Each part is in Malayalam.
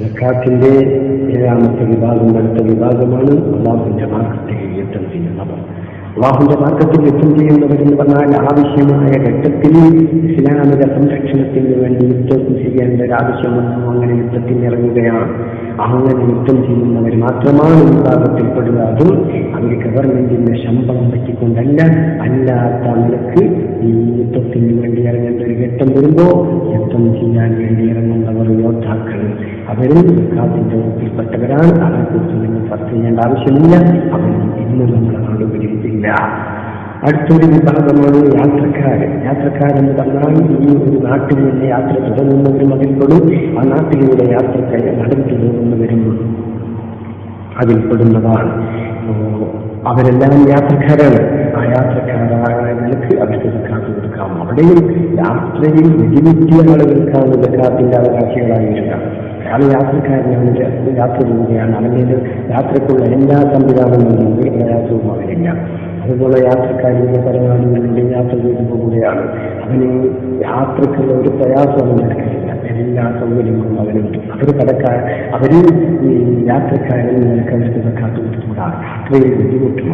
ജക്കാത്തിന്റെ ഏഴാമത്തെ വിഭാഗം അടുത്ത വിഭാഗമാണ് അള്ളാഹുവിന്റെ മാർഗത്തിൽ യുദ്ധം അള്ളാഹുവിന്റെ മാർഗത്തിൽ യുദ്ധം ചെയ്യുന്നവരെന്ന് പറഞ്ഞാൽ ആവശ്യമായ ഘട്ടത്തിൽ ഇസ്ലാമിക സംരക്ഷണത്തിന് വേണ്ടി യുദ്ധം ചെയ്യേണ്ട ഒരു ആവശ്യമാണ് അങ്ങനെ യുദ്ധത്തിന് ഇറങ്ങുകയാണ്. അങ്ങനെ യുദ്ധം ചെയ്യുന്നവർ മാത്രമാണ് വിഭാഗത്തിൽപ്പെടുക. അതും അവർ ഗവൺമെന്റിന്റെ ശമ്പളം പറ്റിക്കൊണ്ടല്ല അല്ലാത്ത നിലയ്ക്ക് ഈ യുദ്ധത്തിന് വേണ്ടി ഇറങ്ങേണ്ട ഒരു ഘട്ടം വരുമ്പോ യുദ്ധം ചെയ്യാൻ വേണ്ടി ഇറങ്ങുന്നവർ യോദ്ധാക്കൾ. അവരും കാത്തിന്റെ വകുപ്പിൽപ്പെട്ടവരാണ് അവരെക്കുറിച്ച് നിങ്ങൾ ചർച്ച ചെയ്യേണ്ട ആവശ്യമില്ല. അവരും ഇന്ന് നമ്മുടെ നാടുകളിൽ ഇല്ല. അടുത്തൊരു വിഭാഗമാണ് യാത്രക്കാരൻ യാത്രക്കാരെന്ന് പറഞ്ഞാൽ ഈ ഒരു നാട്ടിൽ നിന്ന് യാത്ര തുടങ്ങുന്നവരും അതിൽപ്പെടും ആ നാട്ടിലൂടെ യാത്ര നടത്തി പോകുന്നവരും അതിൽപ്പെടുന്നതാണ്. അവരെല്ലാം യാത്രക്കാരാണ്. ആ യാത്രക്കാരായ നിലയ്ക്ക് അവർക്ക് കാത്തു കൊടുക്കാം. അവിടെയും യാത്രയിൽ വെടിവെറ്റിയ ആളുകൾക്കാണ് ജക്കാത്തിന്റെ അവകാശികളായിരിക്കാം. അയാൾ യാത്രക്കാരനാണ് യാത്ര ചെയ്യുകയാണ്. അവന്റെ യാത്രക്കുള്ള എല്ലാ സംവിധാനങ്ങളും പ്രയാസവും അവനില്ല അതുപോലെ യാത്രക്കാരിന്റെ പരമാവധി യാത്ര ചെയ്തു പോവുകയാണ് അവന് യാത്രക്കുള്ള ഒരു പ്രയാസം അവന് എടുക്കില്ല എല്ലാ സൗകര്യങ്ങളും അവനുണ്ട് അവർ കടക്കാർ അവർ ഈ യാത്രക്കാരൻ നിനക്ക് കാത്തുകൂടാ യാത്രയിൽ ബുദ്ധിമുട്ടും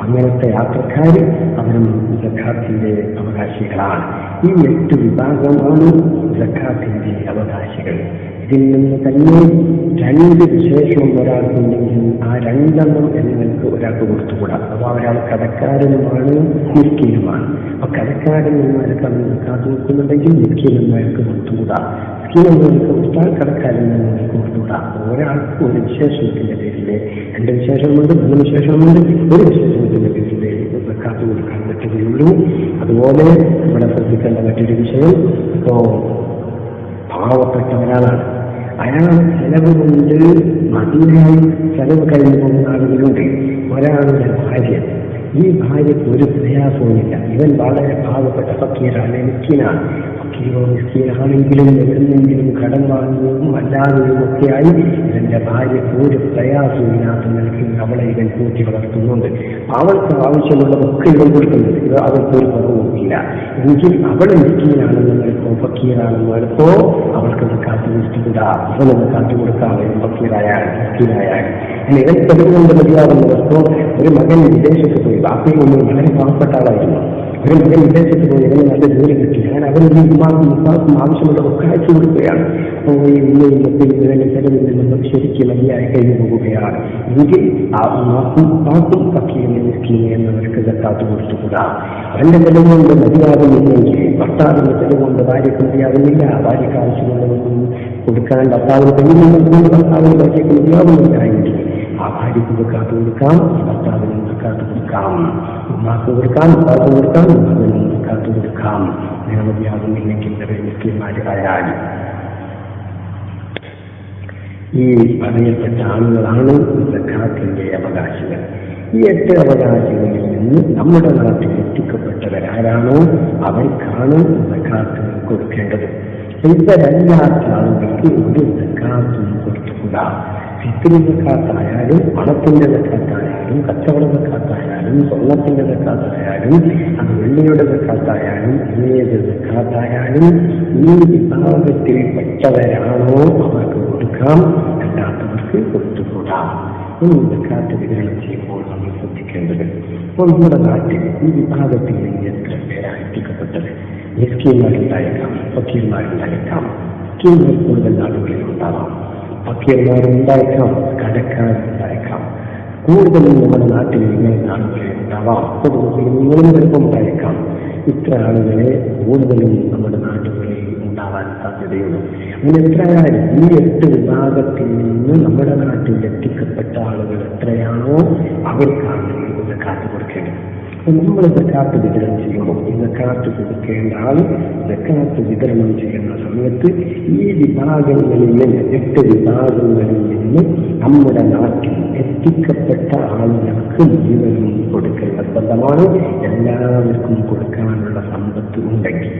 അങ്ങനത്തെ യാത്രക്കാർ അവരും സഖാത്തിന്റെ അവകാശികളാണ്. ഈ എട്ട് വിഭാഗമാണ് സഖാത്തിന്റെ അവകാശികൾ. ഇതിൽ നിന്ന് തന്നെ രണ്ട് വിശേഷവും ഒരാൾക്കുണ്ടെങ്കിൽ ആ രണ്ടെണ്ണം എന്നിവർക്ക് ഒരാൾക്ക് കൊടുത്തുകൂടാ. അപ്പോൾ ഒരാൾ കടക്കാരനുമാണ് മിസ്കീനുമാണ് അപ്പൊ കടക്കാരന്മാർക്ക് കാത്തു നിൽക്കുന്നുണ്ടെങ്കിൽ മിസ്കീനന്മാർക്ക് കൊടുത്തുകൂടാ. മിസ്കീനന്മാർക്ക് കൊടുത്താൽ കടക്കാരന്മാർക്ക് കൊടുത്തുകൂടാ. ഒരാൾക്ക് ഒരു വിശേഷണത്തിന്റെ പേരിൽ രണ്ട് വിശേഷമുണ്ട് മൂന്ന് വിശേഷമുണ്ട് ഒരു വിശേഷണത്തിന്റെ പേരിൽ കാത്തു കൊടുക്കാൻ പറ്റുകയുള്ളൂ. അതുപോലെ ഇവിടെ ശ്രദ്ധിക്കേണ്ട മറ്റൊരു വിഷയം ഇപ്പോ പാവപ്പെട്ട ഒരാളാണ് അയാൾ ചെലവ് കൊണ്ട് മതിയായി ചെലവ് കഴിഞ്ഞു പോകുന്ന ആളുകളുണ്ട്. ഒരാളുടെ ഭാര്യ. ഈ ഭാര്യയ്ക്ക് ഒരു പ്രയാസവുമില്ല. ഇവൻ വളരെ പാവപ്പെട്ട ഫക്കീറാണ് മിസ്കീനാണ് ഫക്കീറോ മിസ്കീനാണെങ്കിലും എവിടുന്നെങ്കിലും കടം വാങ്ങുകയും അല്ലാതെയും ഒക്കെയായി ഇവന്റെ ഭാര്യയ്ക്ക് ഒരു പ്രയാസമില്ലാത്ത നിലയ്ക്ക് അവളെ ഇവൻ കൂട്ടി വളർത്തുന്നുണ്ട്. അവൾക്ക് ആവശ്യമുള്ളതൊക്കെ ഇവൻ കൊടുക്കുന്നുണ്ട്. ഇത് അവൾക്ക് ഒരു കുറവുമില്ല എങ്കിൽ അവൾ മിസ്കീനാണെന്ന് നിൽക്കോ ഫക്കീറാണെന്ന് നിൽക്കോ അവൾക്ക് കാത്തു കൊടുത്തുകൂടാ ഇവനൊന്ന് കാത്തു കൊടുക്കാം മിസ്കീനായാൽ ഇനി ഇവൻ തെളിവുകൊണ്ട് മതിയാവുന്നവർക്കോ ഒരു മകൻ വിദേശത്ത് പോയി ബാപ്പയും ഒന്നും വളരെ പാവപ്പെട്ട ആളായിരുന്നു. ഒരു മകൻ വിദേശത്ത് പോയി ഇവന് നല്ല ജോലി കിട്ടി. അങ്ങനെ അവൻ ഈ ഉമ്മാക്കും ആവശ്യമുള്ള ആവശ്യമുള്ളതൊക്കെ അയച്ചു കൊടുക്കുകയാണ്. അപ്പോൾ ഈ ഉമ്മയും ഉപ്പയും ഇവന്റെ ചെലവിൽ ശരിക്കും മതിയായി കഴിഞ്ഞു പോവുകയാണ്. എങ്കിൽ ആ ഉമ്മാക്കും ഉപ്പാക്കും ഫക്കീറിനെ നിൽക്കുന്നു എന്നവർക്ക് കത്താത്തു കൊടുത്തുകൂടാ. അവന്റെ ചെലവുകൊണ്ട് മതിയാകുന്നില്ലെങ്കിൽ ഭർത്താവിന്റെ ചെലവുകൊണ്ട് ഭാര്യയ്ക്ക് മതിയാകുന്നില്ല ഭാര്യയ്ക്ക് ആവശ്യമുള്ളതൊന്നും കൊടുക്കാൻ ഭർത്താവിന് കഴിയുന്നുണ്ടെങ്കിൽ ഭർത്താവിന് ഭാര്യയ്ക്ക് മതിയാകുന്നില്ലായെങ്കിൽ ആ ഭാര്യയ്ക്ക് കൊടുക്കാതെ കൊടുക്കാം ഭർത്താവിന് കാത്തു കൊടുക്കാം ഉമ്മാക്ക് കൊടുക്കാം ഉപ്പാക്ക് കൊടുക്കാം മകന് കാത്തു കൊടുക്കാം നിരവധിയാകുന്നില്ലെങ്കിൽ മുസ്ലിംമാരായാൽ ഈ പറയപ്പെട്ട ആളുകളാണ് സഖാത്തിന്റെ അവകാശികൾ. ഈ എട്ട് അവകാശികളിൽ നിന്ന് നമ്മുടെ നാട്ടിൽ എത്തിക്കപ്പെട്ടവരാരാണോ? അവർക്കാണ് സഖാത്ത് കൊടുക്കേണ്ടത്. ഇവരല്ലാത്ത ആളുകൾക്ക് ഒരു സഖാത്തും കൊടുത്തുകൂടാ? ഫിത്തിരി സക്കാത്തായാലും പണത്തിന്റെ സക്കാത്തായാലും കച്ചവട സക്കാത്തായാലും സ്വർണത്തിന്റെ സക്കാത്തായാലും അത് വെള്ളിയുടെ സക്കാത്തായാലും ഏത് സക്കാത്തായാലും ഈ വിഭാഗത്തിൽ പെട്ടവരാണോ അവർക്ക് കൊടുക്കാം അല്ലാത്തവർക്ക് കൊടുത്തുകൂടാം. സക്കാത്ത് വിതരണം ചെയ്യുമ്പോൾ നമ്മൾ ശ്രദ്ധിക്കേണ്ടത് അപ്പോൾ നമ്മുടെ നാട്ടിൽ ഈ വിഭാഗത്തിൽ നിന്ന് എത്ര പേരാണ് എത്തിക്കപ്പെട്ടത് മിസ്കീന്മാരുണ്ടായേക്കാം വക്കീൽമാരുണ്ടായേക്കാം ഫക്കീർമാർ കൂടുതൽ നാടുകളിൽ ഉണ്ടാവാം. ഫക്കീർമാരുണ്ടായേക്കാം കടക്കാരുണ്ടായേക്കാം കൂടുതലും നമ്മുടെ നാട്ടിൽ ഇങ്ങനെ ആളുകളെ ഉണ്ടാവാം പൊതുവെ നിങ്ങളും ചിലപ്പോൾ ഉണ്ടായേക്കാം ഇത്ര ആളുകളെ കൂടുതലും നമ്മുടെ നാടുകളിൽ ഉണ്ടാവാൻ സാധ്യതയുള്ളൂ അങ്ങനെ എത്രയാണ് ഈ എട്ട് വിഭാഗത്തിൽ നിന്ന് നമ്മുടെ നാട്ടിൽ എത്തിക്കപ്പെട്ട ആളുകൾ എത്രയാണോ അവർക്കാണ് ഇന്ന് കാത്തു കൊടുക്കേണ്ടത്. നമ്മൾ സക്കാത്ത് വിതരണം ചെയ്യുമ്പോൾ ഈ ജക്കാത്ത് കൊടുക്കേണ്ട ആൾ സക്കാത്ത് വിതരണം ചെയ്യുന്ന സമയത്ത് ഈ വിഭാഗങ്ങളിൽ നിന്ന് എട്ട് വിഭാഗങ്ങളിൽ നിന്ന് നമ്മുടെ നാട്ടിൽ എത്തിക്കപ്പെട്ട ആളുകൾക്ക് ജീവനും കൊടുക്കൽ നിർബന്ധമാണ്. എല്ലാവർക്കും കൊടുക്കാനുള്ള സമ്പത്ത് ഉണ്ടെങ്കിൽ.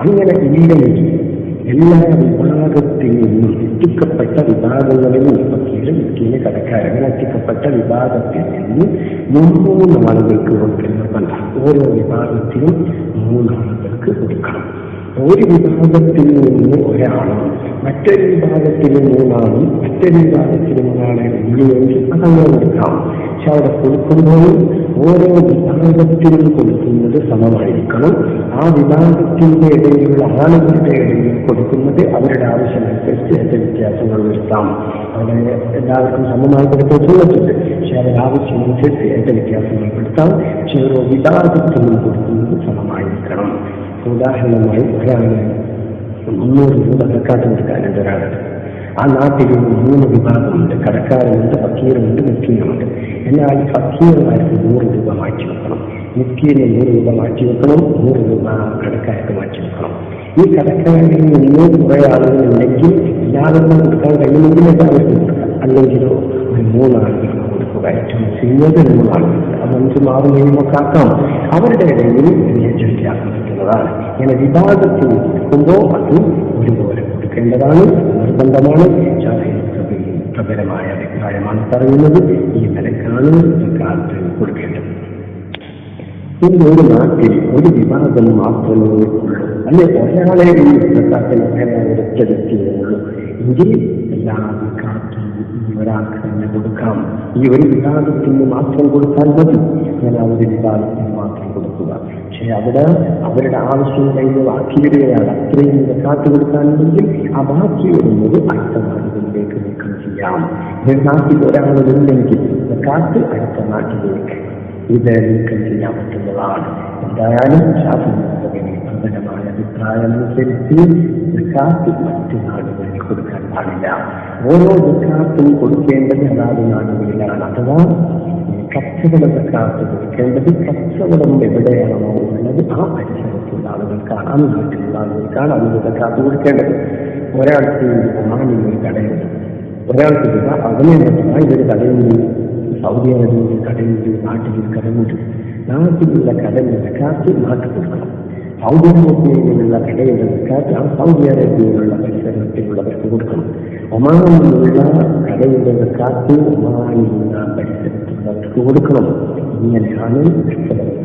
അങ്ങനെ ഇല്ലെങ്കിൽ എല്ലാ വിഭാഗത്തിനും നിന്നും എത്തിക്കപ്പെട്ട വിഭാഗങ്ങളിൽ ഫക്കീര് മിസ്കീന് കടക്കാരൻ എത്തിക്കപ്പെട്ട വിഭാഗത്തിൽ നിന്ന് മൂന്ന് ആളുകൾക്ക് കൊടുക്കുന്നതല്ല ഓരോ വിഭാഗത്തിനും മൂന്നാളുകൾക്ക് കൊടുക്കണം. ഒരു വിഭാഗത്തിൽ നിന്ന് ഒരാളും മറ്റൊരു വിഭാഗത്തിന് മൂന്നാളും മറ്റൊരു വിഭാഗത്തിന് മൂന്നാളെ ഉള്ളിലെങ്കിൽ അതങ്ങനെ കൊടുക്കാം പക്ഷെ അവിടെ കൊടുക്കുമ്പോൾ ഓരോ വിഭാഗത്തിനും കൊടുക്കുന്നത് സമമായിരിക്കണം. ആ വിഭാഗത്തിന്റെ ഇടയിലുള്ള ആളുകളുടെ ഇടയിൽ കൊടുക്കുന്നത് അവരുടെ ആവശ്യമനുസരിച്ച് എന്റെ വ്യത്യാസങ്ങൾ വരുത്താം. അവരെ എല്ലാവർക്കും സമമായി കൊടുക്കാൻ സുഖത്തുണ്ട് പക്ഷെ അവരുടെ ആവശ്യമനുസരിച്ച് എന്റെ വ്യത്യാസങ്ങൾ വരുത്താം. പക്ഷെ ഓരോ വിഭാഗത്തിനും കൊടുക്കുന്നത് സമമായിരിക്കണം. ഉദാഹരണമായി ഒരാൾ മുന്നൂറ് രൂപ കടക്കാട്ട് കൊടുക്കാനുണ്ട് ഒരാളുടെ ആ നാട്ടിൽ മൂന്ന് വിഭാഗമുണ്ട് കടക്കാരനുണ്ട് ഫക്കീറുണ്ട് മിസ്കീനുമുണ്ട്. എന്നാൽ ഫക്കീറുമാർക്ക് നൂറ് രൂപ മാറ്റി വെക്കണം. മിസ്കീന് നൂറ് രൂപ മാറ്റി വെക്കണം. നൂറ് രൂപ കടക്കാർക്ക് മാറ്റി വെക്കണം. ഈ കടക്കാരിൽ നിന്ന് കുറെ ആളുകളുണ്ടെങ്കിൽ എല്ലാവർക്കും കൊടുക്കാൻ കഴിയുമെങ്കിൽ എല്ലാവർക്കും കൊടുക്കാം? അല്ലെങ്കിലോ ഒരു മൂന്നാളുകൾക്ക് കൊടുക്കുക. ഏറ്റവും സീനിയർ മൂന്നാളുകൾ അത് നമുക്ക് ആറ് കഴിയുമ്പോൾ അവരുടെ ഇടയിൽ വ്യത്യാസം പറ്റുന്നതാണ് ഇങ്ങനെ വിവാദത്തിൽ കൊടുക്കുമ്പോൾ അത് ഒരുപോലെ കൊടുക്കേണ്ടതാണ്. നിർബന്ധമാണ്. പ്രബലമായ അഭിപ്രായമാണ് പറയുന്നത്. ഈ നിലക്കാണ് കാലത്ത് കൊടുക്കേണ്ടത്. ഇനി ഒരു നാട്ടിൽ ഒരു വിവാദം മാത്രമേ ഉള്ളൂ. അല്ലെ ഒരാളെ ഈ പ്രസാദത്തിന് ഒരൊറ്റ വ്യക്തിയേ ഉള്ളൂ. എങ്കിൽ എല്ലാ കാത്തും ഈ ഒരാൾക്ക് തന്നെ കൊടുക്കാം. ഈ ഒരു വിഭാഗത്തിന് മാത്രം കൊടുത്താൽ മതി. ഞാൻ ഒരു വിഭാഗത്തിന് മാത്രം കൊടുക്കുക. പക്ഷെ അവിടെ അവരുടെ ആവശ്യം കഴിഞ്ഞ് ബാക്കി വരികയാണ് അത്രയും കാത്തു കൊടുക്കാനുണ്ടെങ്കിൽ ആ ബാക്കി വരുന്നത് അടുത്ത നാട്ടിലേക്ക് നീക്കം ചെയ്യാം. നാട്ടിൽ ഒരാളുണ്ടെങ്കിൽ കാത്ത് അടുത്ത നാട്ടിലേക്ക് ഇത് നീക്കം ചെയ്യാൻ പറ്റുന്നതാണ്. എന്തായാലും പ്രബലമായ അഭിപ്രായം അനുസരിച്ച് കാത്ത് മറ്റു നാടുകളിൽ കൊടുക്കാൻ പാടില്ല. ഓരോ ജക്കാത്തും കൊടുക്കേണ്ടത് അതാത് നാടുകളിലാണ്. അഥവാ കച്ചവട കാത്തുപിടിക്കേണ്ടത് കച്ചവടം എവിടെയാണോ ഉള്ളത് ആ പരിസരത്തുള്ള ആളുകൾക്കാണ് ആ നാട്ടിലുള്ള ആളുകൾക്കാണ് അതിലൂടെ കാത്തുപിടിക്കേണ്ടത് ഒരാൾക്ക് ഒമാനിൽ കടയുണ്ട് ഒരാൾക്ക് അവനെ ഇതൊരു കടയുണ്ട് സൗദി അറേബ്യയിൽ കടയുണ്ട് നാട്ടിൽ കടയുണ്ട് നാട്ടിലുള്ള കടയുടെ കാറ്റ് നാട്ടിൽ കൊടുക്കണം. സൗദി അറേബ്യയിലുള്ള കടയുടെ കാറ്റ് ആ സൗദി അറേബ്യയിലുള്ള പരിസരത്തിലുള്ളവർക്ക് കൊടുക്കണം. ഒമാനിലുള്ള കടയുടെ കാറ്റ് ഒമാനിലുള്ള പരിസരത്തുള്ളവർക്ക് കൊടുക്കണം. ഇങ്ങനെയാണ്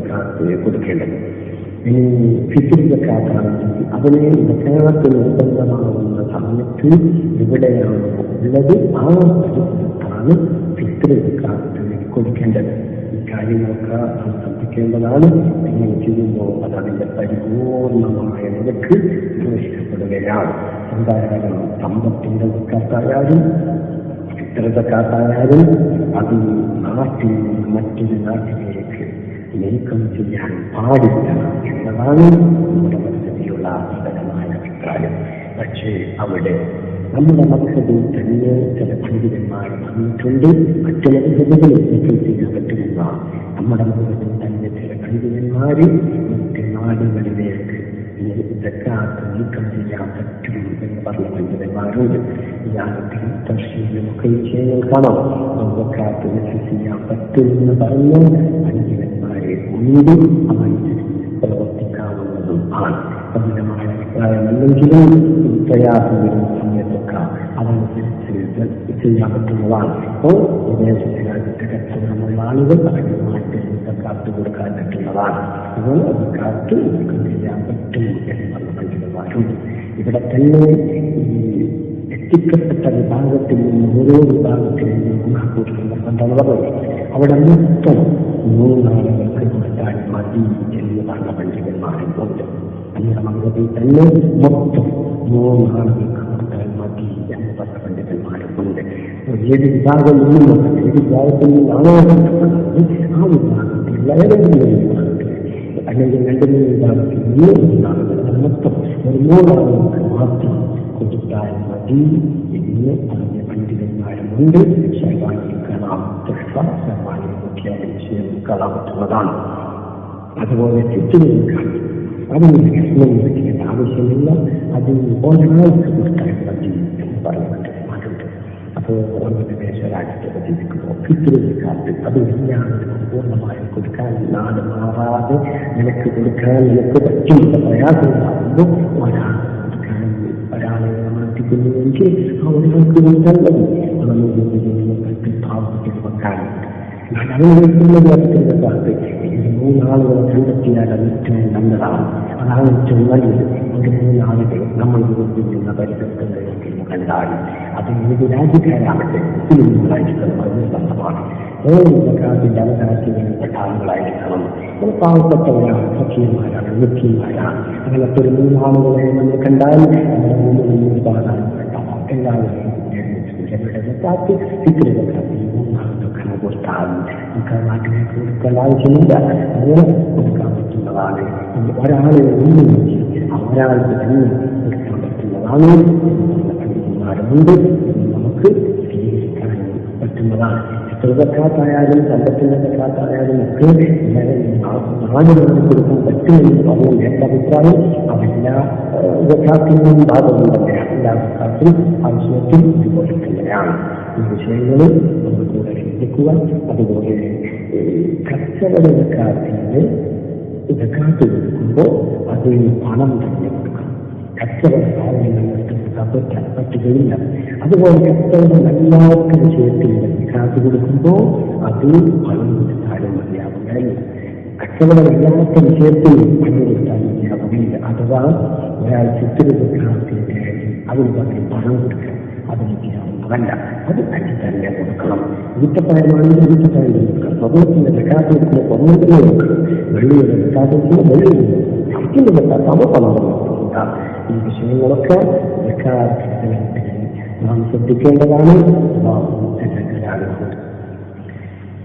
കാത്ത് കൊടുക്കേണ്ടത്. ഇനി ഫിസിക്സ് കാത്താണെങ്കിൽ അതിനെ ജക്കാത്ത് നിർബന്ധമാകുന്ന സമയത്ത് എവിടെയാണ് ഉള്ളത്. ആ സ്ഥലത്താണ് ഫിസിൽ കാത്ത് കൊടുക്കേണ്ടത് കാര്യങ്ങളൊക്കെ നാം ശ്രദ്ധിക്കേണ്ടതാണ്. ഇങ്ങനെ ചെയ്യുമ്പോൾ അത് അതിന്റെ പരിപൂർണമായ നിലയ്ക്ക് നിർവഹിക്കപ്പെടുകയാണ് എന്തായാലും സമ്പത്തിന്റെ കാത്തായാലും ചിത്രതക്കാത്തായാലും അത് നാട്ടിൽ നിന്ന് മറ്റൊരു നാട്ടിലേക്ക് നീക്കം ചെയ്യാൻ പാടില്ല എന്നതാണ് നമ്മുടെ മനസ്സിലുള്ള സ്ഥലമായ അഭിപ്രായം. പക്ഷേ അവിടെ നമ്മുടെ മനസ്സിൽ തന്നെ ചില പണ്ഡിതന്മാർ വന്നിട്ടുണ്ട്. മറ്റു മത്സരങ്ങളിൽ നീക്കം ചെയ്യാൻ പറ്റുന്ന നമ്മുടെ മനസ്സിൽ തന്നെ ചില പണ്ഡിതന്മാര് മറ്റ് നാടുകളിലേക്ക് നീക്കം ചെയ്യാൻ പറ്റും. എന്ന് പറഞ്ഞ പണ്ഡിതന്മാരുണ്ട് യാതൊരു തർശീലുമൊക്കെ വിഷയങ്ങൾ കാണാം നമുക്കാത്ത് ചെയ്യാൻ പറ്റുമെന്ന് പറഞ്ഞ പണ്ഡിതന്മാരെ ഉണ്ട് അതനുസരിച്ച് പ്രവർത്തിക്കാവുന്നതും ആണ് പ്രബലമായ അഭിപ്രായമല്ലെങ്കിലും പ്രയാസം വരുന്ന സമയത്തൊക്കെ അതനുസരിച്ച് ചെയ്യാൻ പറ്റുന്നതാണ് അപ്പോൾ വിദേശത്തെ രാജ്യത്തെ കച്ചവടമുള്ള ആളുകൾ അധികമായിട്ട് കാത്തു കൊടുക്കാൻ പറ്റുന്നതാണ് അപ്പോൾ അത് കാത്ത് ചെയ്യാൻ പറ്റും എന്ന് പറഞ്ഞ പണ്ഡിതന്മാരുണ്ട് ഇവിടെ തന്നെ ഈ എത്തിക്കപ്പെട്ട വിഭാഗത്തിൽ നിന്ന് ഓരോ വിഭാഗത്തിൽ നിന്നും മൂന്നാക്കൂട്ടുകൾ നിർബന്ധമാണ് പറയുന്നത് അവിടെ മൊത്തം മൂന്നാളുകൾക്ക് കൊടുത്താൽ മതി എന്ന് പറഞ്ഞ പണ്ഡിതന്മാരെ ഉണ്ട്. നമ്മുടെ മംഗളത്തിൽ തന്നെ മൊത്തം മൂന്നാളുകൾക്ക് കൊടുത്താൽ മതി എന്ന് പറഞ്ഞ പണ്ഡിതന്മാരെ ഉണ്ട്. ഏത് വിഭാഗം നിന്നും ഏത് വിഭാഗത്തിൽ നിന്നാണോ ആ വിഭാഗത്തിൽ ഏതെങ്കിലും അല്ലെങ്കിൽ രണ്ട് മൂന്ന് വിഭാഗത്തിൽ മൂന്ന് മൂന്നാളുകൾ മൊത്തം ഒരു മൂന്നാളുകൾക്ക് മാത്രം കൊടുത്താൽ മതി എന്ന് പറഞ്ഞ പണ്ഡിതന്മാരുമുണ്ട്. കാണാം ശൈവാനിൽ നോക്കിയാൽ വിഷയം കാണാൻ പറ്റുന്നതാണ് അതുപോലെ ചുറ്റുനിൽക്കാൻ അതിന് പ്രശ്നം വെക്കേണ്ട ആവശ്യമില്ല. അത് ഒരാൾക്ക് കൊടുക്കാൻ മതി എന്ന് പറഞ്ഞ പണ്ഡിതന്മാരുണ്ട് അപ്പോൾ ഓരോ വിദേശ രാജ്യത്തെ ചിന്തിക്കുമ്പോൾ ഫിത്രിക്കാത്ത് അത് എല്ലാവർക്കും പൂർണമായും കൊടുക്കാൻ നാട് മാറാതെ നിനക്ക് കൊടുക്കാൻ നിനക്ക് പറ്റുന്ന പ്രയാസമുണ്ടാകുമ്പോൾ ഒരാൾ കൊടുക്കാൻ എങ്കിൽ ആ ഒരാൾക്ക് നല്ലത് നമ്മുടെ ജീവിതത്തിൽ പ്രാർത്ഥിക്കുന്ന വെക്കാനും അടുത്ത കാലത്ത് ഇത് മൂന്നാളുകളെ കണ്ടെത്തിയാൽ ഏറ്റവും നല്ലതാണ് അതാണ് ഏറ്റവും നല്ലത് ഒരു മൂന്നാളുകൾ നമ്മൾ നിന്ന പരിസരത്തിലേക്ക് കണ്ടാൽ അത് ഏത് രാജ്യക്കാരാകട്ടെ മുസ്ലിങ്ങളായിരിക്കണം അത് നിർബന്ധമാണ് ഏത് പ്രകാരത്തിന്റെ അവകാശത്തിൽപ്പെട്ട ആളുകളായിരിക്കണം ഒരു പാവപ്പെട്ടവരാണ് സഖ്യന്മാരാണ് മുഖ്യന്മാരാണ് അങ്ങനത്തെ ഒരു മൂന്നാളുകളെ നമ്മൾ കണ്ടാൽ നമ്മുടെ മൂന്ന് ഒരുപാടാണ് അവരുടെ സക്കാത്ത് ഇത്തിരി സക്കാത്ത് മൂന്നാമതൊക്കെ കൊടുത്താൽ നമുക്ക് നാട്ടിലേക്ക് കൊടുക്കേണ്ട ആവശ്യമില്ല അങ്ങനെ കൊടുക്കാൻ പറ്റുന്നതാണ് ഒരാളെ ഒന്നും ഒരാൾക്ക് തന്നെ കൊടുക്കാൻ പറ്റുന്നതാണ് പണ്ഡിതന്മാരുണ്ട് നമുക്ക് സ്വീകരിക്കാൻ പറ്റുന്നതാണ് എത്ര സക്കാത്തായാലും സമ്പത്തിന്റെ സക്കാത്തായാലും ഒക്കെ നാട് നാട് കൊടുക്കാൻ പറ്റുമെന്ന് പറഞ്ഞ എന്റെ അഭിപ്രായം അതെല്ലാ സക്കാത്തിനും ഭാഗമുണ്ടല്ല എല്ലാ സക്കാത്തിനും ആവശ്യത്തിൽ ഇതുപോലെ തന്നെയാണ് ഈ കൂടെ ശ്രദ്ധിക്കുക അതുപോലെ കച്ചവട സക്കാത്തിന് സക്കാത്ത് കൊടുക്കുമ്പോൾ അത് പണം തന്നെ കൊടുക്കണം. കച്ചവട സാധനങ്ങൾ പറ്റാൻ പറ്റുകയില്ല. അതുപോലെ കച്ചവടം എല്ലാവർക്കും വിഷയത്തിൽ കാത്തു കൊടുക്കുമ്പോൾ അത് പണം കൊടുത്താലും മതിയാവുകയില്ല. കച്ചവടമില്ലാത്ത വിഷയത്തിൽ പണം കൊടുത്താൽ മതിയാവുകയില്ല. അഥവാ ഒരാൾ ചിത്രത്തിന്റെ അതിന് പകരം പണം കൊടുക്കണം അത് മതിയാവുന്നതല്ല അത് തന്നെ കൊടുക്കണം. ഈത്തപ്പഴമാണെങ്കിൽ ഈത്തപ്പഴം കൊടുക്കണം. സക്കാത്ത് കൊടുക്കുമ്പോൾ സ്വർണത്തിന് കൊടുക്കണം. വെള്ളിയുടെ കൊടുക്കുമ്പോൾ വെള്ളി അതിന്റെ സക്കാത്താകുമ്പോൾ പണം കൊടുക്കുക. ഈ വിഷയങ്ങളൊക്കെ നാം ശ്രദ്ധിക്കേണ്ടതാണ്.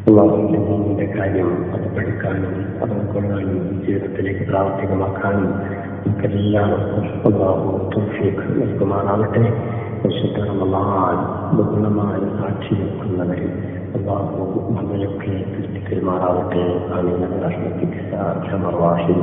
അള്ളാഹുവിന്റെ കാര്യം അത് പഠിക്കാനും അത് ഉൾക്കൊള്ളാനും ജീവിതത്തിലേക്ക് പ്രാവർത്തികമാക്കാനും നമുക്കെല്ലാവർക്കും അള്ളാഹു பரிசுத்தரம் எல்லாம் இந்த குணமான சாட்சியை கொண்டவரை எல்லாருக்கும் நம்மளுக்கு திருப்தி பெருமாறாவட்டே அவர்கள் ரஷ்மத்திற்கு சாட்சம் வாஷி